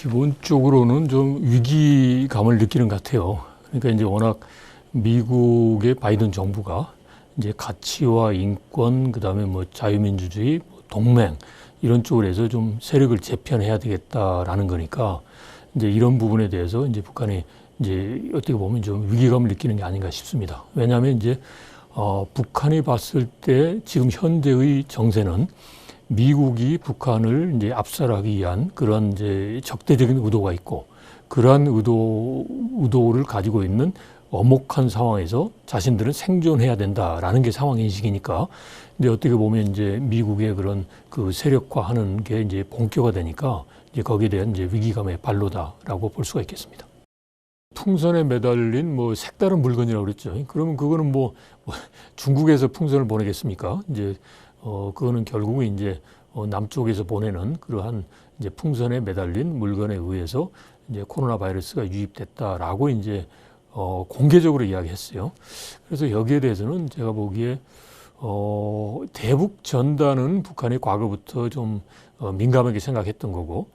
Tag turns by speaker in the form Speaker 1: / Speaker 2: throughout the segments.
Speaker 1: 기본적으로는 좀 위기감을 느끼는 것 같아요. 그러니까 이제 워낙 미국의 바이든 정부가 이제 가치와 인권, 그 다음에 뭐 자유민주주의, 뭐 동맹 이런 쪽으로 해서 좀 세력을 재편해야 되겠다라는 거니까 이제 이런 부분에 대해서 이제 북한이 이제 어떻게 보면 좀 위기감을 느끼는 게 아닌가 싶습니다. 왜냐하면 이제 어, 북한이 봤을 때 지금 현재의 정세는 미국이 북한을 이제 압살하기 위한 그런 이제 적대적인 의도가 있고 그러한 의도 의도를 가지고 있는 엄혹한 상황에서 자신들은 생존해야 된다라는 게 상황 인식이니까 이제 어떻게 보면 이제 미국의 그런 그 세력화하는 게 이제 본격화되니까 이제 거기에 대한 이제 위기감의 발로다라고 볼 수가 있겠습니다. 풍선에 매달린 뭐 색다른 물건이라고 그랬죠. 그러면 그거는 뭐, 뭐 중국에서 풍선을 보내겠습니까? 이제 어 그거는 결국은 이제 어 남쪽에서 보내는 그러한 이제 풍선에 매달린 물건에 의해서 이제 코로나 바이러스가 유입됐다라고 이제 어 공개적으로 이야기했어요. 그래서 여기에 대해서는 제가 보기에 어 대북 전단은 북한이 과거부터 좀 어, 민감하게 생각했던 거고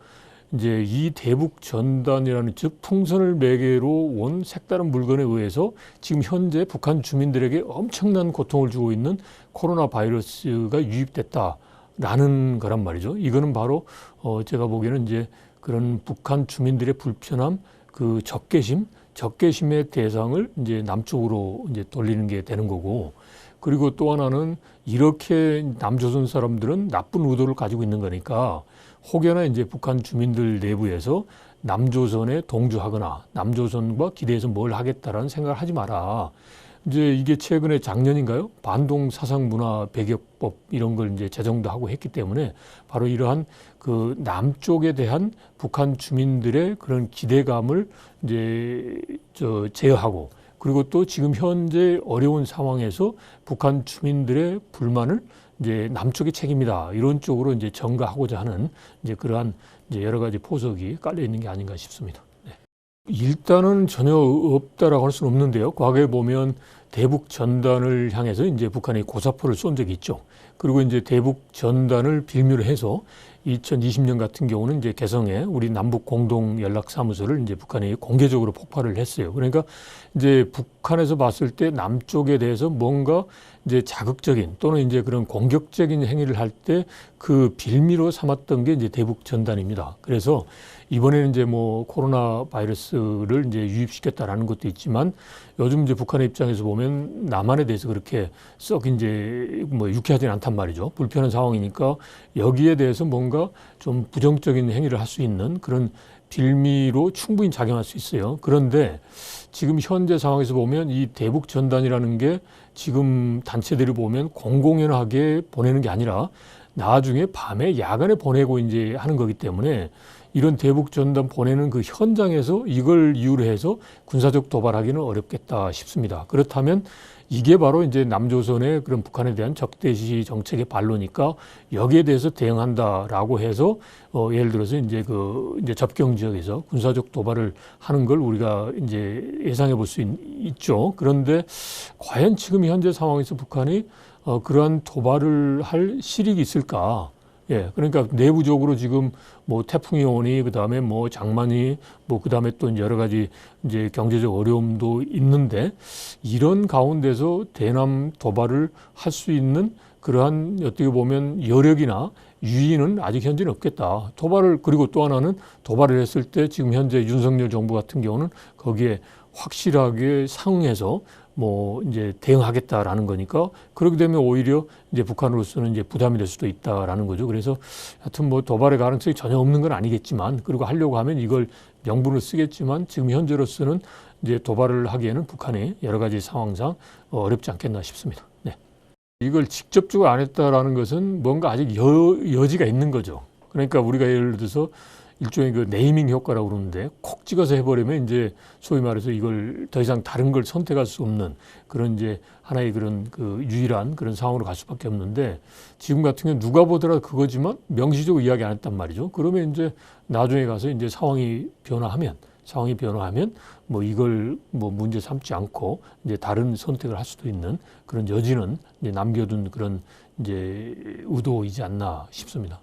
Speaker 1: 이제 이 대북 전단이라는 즉 풍선을 매개로 온 색다른 물건에 의해서 지금 현재 북한 주민들에게 엄청난 고통을 주고 있는 코로나 바이러스가 유입됐다라는 거란 말이죠. 이거는 바로 어 제가 보기에는 이제 그런 북한 주민들의 불편함, 그 적개심, 적개심의 대상을 이제 남쪽으로 이제 돌리는 게 되는 거고 그리고 또 하나는 이렇게 남조선 사람들은 나쁜 의도를 가지고 있는 거니까 혹여나 이제 북한 주민들 내부에서 남조선에 동조하거나 남조선과 기대해서 뭘 하겠다라는 생각을 하지 마라. 이제 이게 최근에 작년인가요? 반동 사상 문화 배격법 이런 걸 이제 제정도 하고 했기 때문에 바로 이러한 그 남쪽에 대한 북한 주민들의 그런 기대감을 이제 저 제어하고 그리고 또 지금 현재 어려운 상황에서 북한 주민들의 불만을 이제 남쪽의 책임이다 이런 쪽으로 이제 전가하고자 하는 이제 그러한 이제 여러 가지 포석이 깔려 있는 게 아닌가 싶습니다. 네. 일단은 전혀 없다라고 할 수는 없는데요. 과거에 보면 대북 전단을 향해서 이제 북한이 고사포를 쏜 적이 있죠. 그리고 이제 대북 전단을 빌미로 해서 2020년 같은 경우는 이제 개성에 우리 남북 공동 연락 사무소를 이제 북한이 공개적으로 폭발을 했어요. 그러니까 이제 북한에서 봤을 때 남쪽에 대해서 뭔가 이제 자극적인 또는 이제 그런 공격적인 행위를 할 때 그 빌미로 삼았던 게 이제 대북 전단입니다. 그래서 이번에는 이제 뭐 코로나 바이러스를 이제 유입시켰다라는 것도 있지만 요즘 이제 북한의 입장에서 보면 남한에 대해서 그렇게 썩 이제 뭐 유쾌하진 않단 말이죠. 불편한 상황이니까 여기에 대해서 뭔가 좀 부정적인 행위를 할 수 있는 그런 빌미로 충분히 작용할 수 있어요. 그런데 지금 현재 상황에서 보면 이 대북 전단이라는 게 지금 단체들을 보면 공공연하게 보내는 게 아니라 나중에 밤에 야간에 보내고 이제 하는 거기 때문에 이런 대북 전단 보내는 그 현장에서 이걸 이유로 해서 군사적 도발하기는 어렵겠다 싶습니다. 그렇다면 이게 바로 이제 남조선의 그런 북한에 대한 적대시 정책의 발로니까 여기에 대해서 대응한다라고 해서 어 예를 들어서 이제 그 이제 접경 지역에서 군사적 도발을 하는 걸 우리가 이제 예상해 볼 수 있죠. 그런데 과연 지금 현재 상황에서 북한이 어 그러한 도발을 할 실익이 있을까? 예, 그러니까 내부적으로 지금 뭐 태풍이 오니 그다음에 뭐 장마니 뭐 그다음에 또 여러 가지 이제 경제적 어려움도 있는데 이런 가운데서 대남 도발을 할 수 있는 그러한 어떻게 보면 여력이나 유인은 아직 현재는 없겠다. 도발을 그리고 또 하나는 도발을 했을 때 지금 현재 윤석열 정부 같은 경우는 거기에 확실하게 상응해서 뭐 이제 대응하겠다라는 거니까 그렇게 되면 오히려 이제 북한으로서는 이제 부담이 될 수도 있다라는 거죠. 그래서 하여튼 뭐 도발의 가능성이 전혀 없는 건 아니겠지만 그리고 하려고 하면 이걸 명분을 쓰겠지만 지금 현재로서는 이제 도발을 하기에는 북한이 여러 가지 상황상 어렵지 않겠나 싶습니다. 네. 이걸 직접적으로 안 했다라는 것은 뭔가 아직 여, 여지가 있는 거죠. 그러니까 우리가 예를 들어서 일종의 그 네이밍 효과라고 그러는데 콕 찍어서 해버리면 이제 소위 말해서 이걸 더 이상 다른 걸 선택할 수 없는 그런 이제 하나의 그런 그 유일한 그런 상황으로 갈 수밖에 없는데 지금 같은 경우 누가 보더라도 그거지만 명시적으로 이야기 안 했단 말이죠. 그러면 이제 나중에 가서 이제 상황이 변화하면 상황이 변화하면 뭐 이걸 뭐 문제 삼지 않고 이제 다른 선택을 할 수도 있는 그런 여지는 이제 남겨둔 그런 이제 의도이지 않나 싶습니다.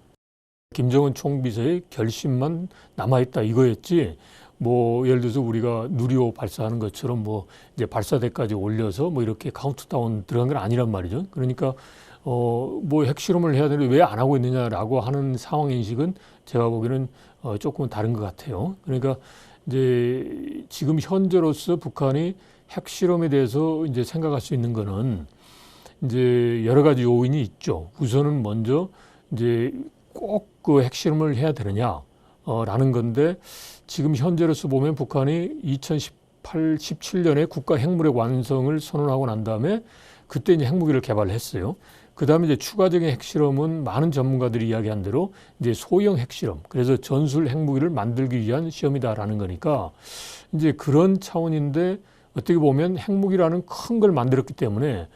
Speaker 1: 김정은 총비서의 결심만 남아있다 이거였지. 뭐 예를 들어서 우리가 누리호 발사하는 것처럼 뭐 이제 발사대까지 올려서 뭐 이렇게 카운트다운 들어간 건 아니란 말이죠. 그러니까 어 뭐 핵실험을 해야 되는데 왜 안 하고 있느냐라고 하는 상황 인식은 제가 보기에는 어 조금 다른 것 같아요. 그러니까 이제 지금 현재로서 북한이 핵실험에 대해서 이제 생각할 수 있는 거는 이제 여러 가지 요인이 있죠. 우선은 먼저 이제 꼭 그 핵실험을 해야 되느냐, 어, 라는 건데 지금 현재로서 보면 북한이 2018, 17년에 국가 핵무력 완성을 선언하고 난 다음에 그때 이제 핵무기를 개발했어요. 그 다음에 이제 추가적인 핵실험은 많은 전문가들이 이야기한 대로 이제 소형 핵실험, 그래서 전술 핵무기를 만들기 위한 시험이다라는 거니까 이제 그런 차원인데 어떻게 보면 핵무기라는 큰 걸 만들었기 때문에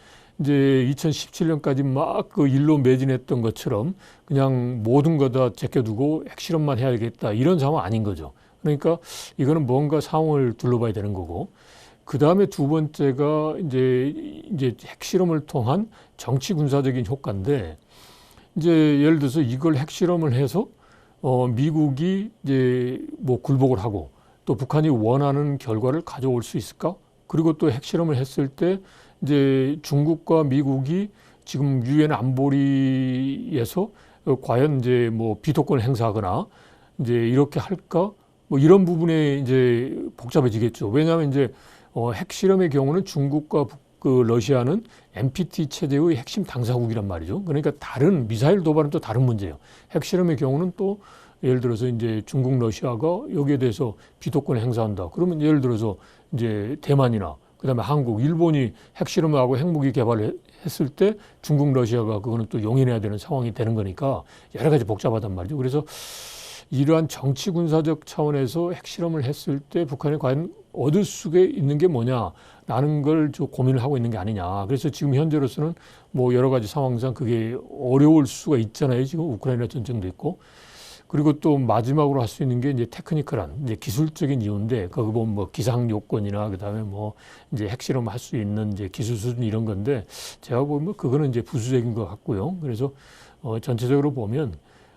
Speaker 1: 이제 2017년까지 막 그 일로 매진했던 것처럼 그냥 모든 거 다 제껴두고 핵실험만 해야겠다 이런 상황 아닌 거죠. 그러니까 이거는 뭔가 상황을 둘러봐야 되는 거고 그 다음에 두 번째가 이제 이제 핵실험을 통한 정치 군사적인 효과인데 이제 예를 들어서 이걸 핵실험을 해서 어 미국이 이제 뭐 굴복을 하고 또 북한이 원하는 결과를 가져올 수 있을까? 그리고 또 핵실험을 했을 때 이제 중국과 미국이 지금 유엔 안보리에서 과연 이제 뭐 비토권을 행사하거나 이제 이렇게 할까? 뭐 이런 부분에 이제 복잡해지겠죠. 왜냐하면 이제 어 핵실험의 경우는 중국과 북, 그 러시아는 NPT 체제의 핵심 당사국이란 말이죠. 그러니까 다른 미사일 도발은 또 다른 문제예요. 핵실험의 경우는 또 예를 들어서 이제 중국, 러시아가 여기에 대해서 비토권을 행사한다. 그러면 예를 들어서 이제 대만이나 그 다음에 한국, 일본이 핵실험을 하고 핵무기 개발을 했을 때 중국, 러시아가 그거는 또 용인해야 되는 상황이 되는 거니까 여러 가지 복잡하단 말이죠. 그래서 이러한 정치 군사적 차원에서 핵실험을 했을 때 북한이 과연 얻을 수 있는 게 뭐냐라는 걸 좀 고민을 하고 있는 게 아니냐. 그래서 지금 현재로서는 뭐 여러 가지 상황상 그게 어려울 수가 있잖아요. 지금 우크라이나 전쟁도 있고. 그리고 또 마지막으로 할 수 있는 게 이제 테크니컬한 이제 기술적인 이유인데 거기 보면 뭐 기상 요건이나 그다음에 뭐 이제 핵실험 할 수 있는 이제 기술 수준 이런 건데 제가 보면 그거는 이제 부수적인 것 같고요. 그래서 어 전체적으로 보면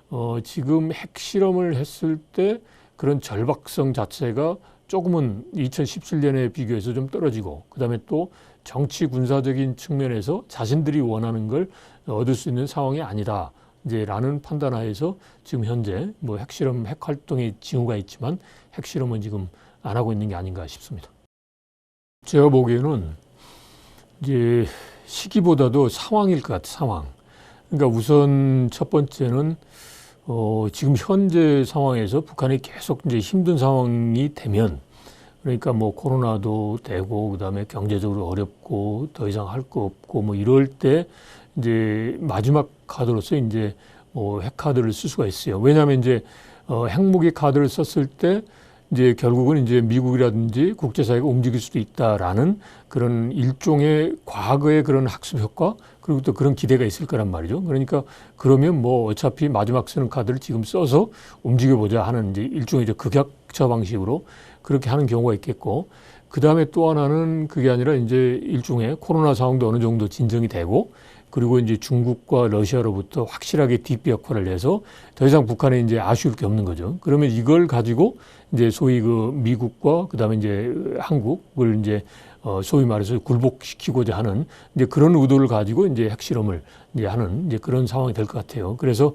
Speaker 1: 어 지금 핵실험을 했을 때 그런 절박성 자체가 조금은 2017년에 비교해서 좀 떨어지고 그다음에 또 정치 군사적인 측면에서 자신들이 원하는 걸 얻을 수 있는 상황이 아니다. 이제 라는 판단하에서 지금 현재 뭐 핵실험 핵 활동의 징후가 있지만 핵실험은 지금 안 하고 있는 게 아닌가 싶습니다. 제가 보기에는 이제 시기보다도 상황일 것 같아 상황. 그러니까 우선 첫 번째는 어 지금 현재 상황에서 북한이 계속 이제 힘든 상황이 되면 그러니까 뭐 코로나도 되고 그다음에 경제적으로 어렵고 더 이상 할 거 없고 뭐 이럴 때 이제 마지막 카드로서 이제 뭐 핵카드를 쓸 수가 있어요. 왜냐하면 이제 어, 핵무기 카드를 썼을 때 이제 결국은 이제 미국이라든지 국제사회가 움직일 수도 있다라는 그런 일종의 과거의 그런 학습 효과 그리고 또 그런 기대가 있을 거란 말이죠. 그러니까 그러면 뭐 어차피 마지막 쓰는 카드를 지금 써서 움직여보자 하는 이제 일종의 이제 극약처 방식으로 그렇게 하는 경우가 있겠고 그 다음에 또 하나는 그게 아니라 이제 일종의 코로나 상황도 어느 정도 진정이 되고 그리고 이제 중국과 러시아로부터 확실하게 뒷비 역할을 해서 더 이상 북한에 이제 아쉬울 게 없는 거죠. 그러면 이걸 가지고 이제 소위 그 미국과 그다음에 이제 한국을 이제 어 소위 말해서 굴복시키고자 하는 이제 그런 의도를 가지고 이제 핵실험을 이제 하는 이제 그런 상황이 될 것 같아요. 그래서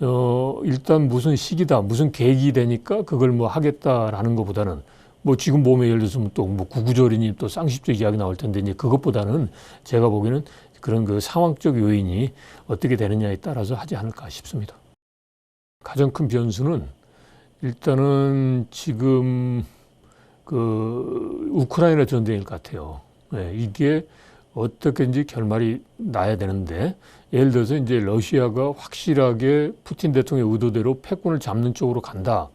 Speaker 1: 어 일단 무슨 시기다, 무슨 계획이 되니까 그걸 뭐 하겠다라는 것보다는 뭐 지금 보면 예를 들어서 또 뭐 구구절이니 또 쌍십절 이야기 나올 텐데 이제 그것보다는 제가 보기에는 그런 그 상황적 요인이 어떻게 되느냐에 따라서 하지 않을까 싶습니다. 가장 큰 변수는 일단은 지금 그 우크라이나 전쟁일 것 같아요. 네, 이게 어떻게든지 결말이 나야 되는데 예를 들어서 이제 러시아가 확실하게 푸틴 대통령의 의도대로 패권을 잡는 쪽으로 간다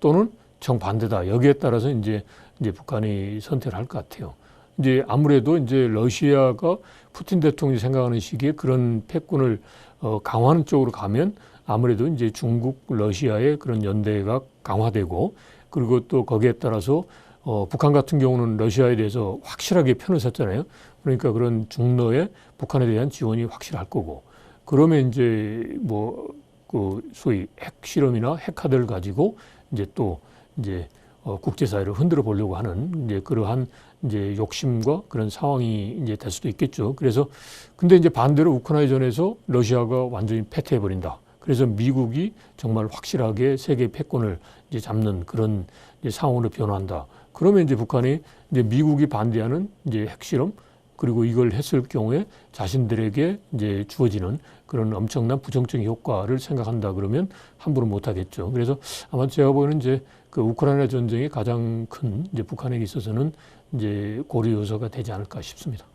Speaker 1: 또는 정반대다 여기에 따라서 이제 이제 북한이 선택을 할 것 같아요. 이제 아무래도 이제 러시아가 푸틴 대통령이 생각하는 시기에 그런 패권을 어, 강화하는 쪽으로 가면 아무래도 이제 중국, 러시아의 그런 연대가 강화되고 그리고 또 거기에 따라서 어, 북한 같은 경우는 러시아에 대해서 확실하게 편을 섰잖아요. 그러니까 그런 중로에 북한에 대한 지원이 확실할 거고 그러면 이제 뭐 그 소위 핵 실험이나 핵카드를 가지고 이제 또 이제 어, 국제사회를 흔들어 보려고 하는 이제 그러한 이제 욕심과 그런 상황이 이제 될 수도 있겠죠. 그래서 근데 이제 반대로 우크라이나전에서 러시아가 완전히 패퇴해 버린다. 그래서 미국이 정말 확실하게 세계 패권을 이제 잡는 그런 이제 상황으로 변화한다. 그러면 이제 북한이 이제 미국이 반대하는 이제 핵실험 그리고 이걸 했을 경우에 자신들에게 이제 주어지는 그런 엄청난 부정적인 효과를 생각한다 그러면 함부로 못 하겠죠. 그래서 아마 제가 보는 이제 그 우크라이나 전쟁이 가장 큰 이제 북한에게 있어서는 이제 고려 요소가 되지 않을까 싶습니다.